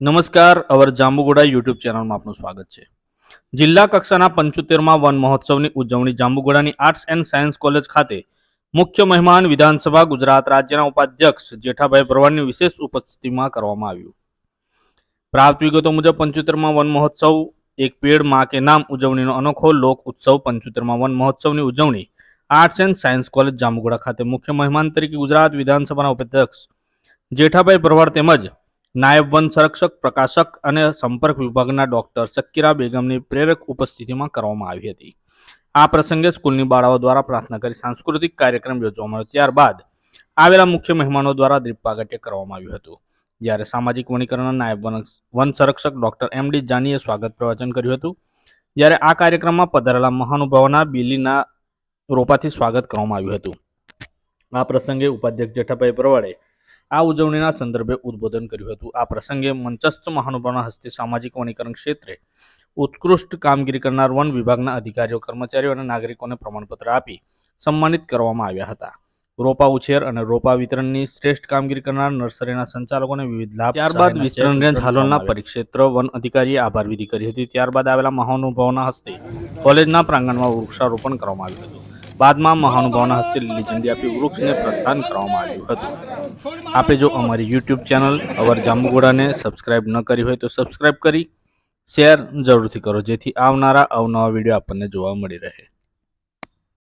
નમસ્કાર, અવર જાંબુગોડા યુટ્યુબ ચેનલમાં આપનું સ્વાગત છે. જિલ્લા કક્ષાના પંચોતેરમાં વન મહોત્સવની ઉજવણી જાંબુગોડાની આર્ટ્સ એન્ડ સાયન્સ કોલેજ ખાતે મુખ્ય મહેમાન વિધાનસભા ગુજરાત રાજ્યના ઉપાધ્યક્ષ જેઠાભાઈ ભરવાડની વિશેષ ઉપસ્થિતિમાં કરવામાં આવ્યું. પ્રાપ્ત વિગતો મુજબ પંચોતેરમાં વન મહોત્સવ, એક પેડમાં કે નામ ઉજવણીનો અનોખો લોક ઉત્સવ પંચોતેરમાં વન મહોત્સવની ઉજવણી arts and science college Jambughoda ખાતે મુખ્ય મહેમાન તરીકે ગુજરાત વિધાનસભાના ઉપાધ્યક્ષ જેઠાભાઈ ભરવાડ તેમજ નાયબ વન સંરક્ષક, પ્રકાશક અને સંપર્ક વિભાગના ડોક્ટર શકીરા બેગમની પ્રેરક ઉપસ્થિતિમાં કરવામાં આવી હતી. આ પ્રસંગે સ્કૂલની બાળાઓ દ્વારા પ્રાર્થના કરી સાંસ્કૃતિક કાર્યક્રમ યોજવામાં આવ્યો ત્યારબાદ આવેલા મુખ્ય મહેમાનો દ્વારા દીપ કરવામાં આવ્યું હતું. જ્યારે સામાજિક વનીકરણના નાયબ વન વન સંરક્ષક ડોક્ટર એમ ડી જાનીએ સ્વાગત પ્રવચન કર્યું હતું. જ્યારે આ કાર્યક્રમમાં પધારેલા મહાનુભાવોના બિલીના રોપાથી સ્વાગત કરવામાં આવ્યું હતું. આ પ્રસંગે ઉપાધ્યક્ષ જેઠાભાઈ પરવાડે આ ઉજવણીના સંદર્ભે ઉદ્બોધન કર્યું હતું. આ પ્રસંગે મંચસ્થ મહાનુભાવના હસ્તે સામાજિક વનીકરણ ક્ષેત્રે ઉત્કૃષ્ટ કામગીરી કરનાર વન વિભાગના અધિકારીઓ કર્મચારીઓ અને નાગરિકોને પ્રમાણપત્ર આપી સન્માનિત કરવામાં આવ્યા હતા. રોપા ઉછેર અને રોપા વિતરણની શ્રેષ્ઠ કામગીરી કરનાર નર્સરીના સંચાલકોને વિવિધ લાભ ત્યારબાદ વિસ્તરણ રેન્જ હાલોલના પરિક્ષેત્ર વન અધિકારીએ આભાર વિધિ કરી હતી. ત્યારબાદ આવેલા મહાનુભાવોના હસ્તે કોલેજના પ્રાંગણમાં વૃક્ષારોપણ કરવામાં આવ્યું હતું. બાદમાં મહાનુભાવના હસ્તે લીલી ઝંડી આપી વૃક્ષને પ્રસ્થાન કરવામાં આવ્યું હતું. આપે જો અમારી યુટ્યુબ ચેનલ અવર જાંબુગોડાને સબસ્ક્રાઇબ ન કરી હોય તો સબસ્ક્રાઇબ કરી શેર જરૂરથી કરો, જેથી આવનારા અવનવા વીડિયો આપણને જોવા મળી રહે.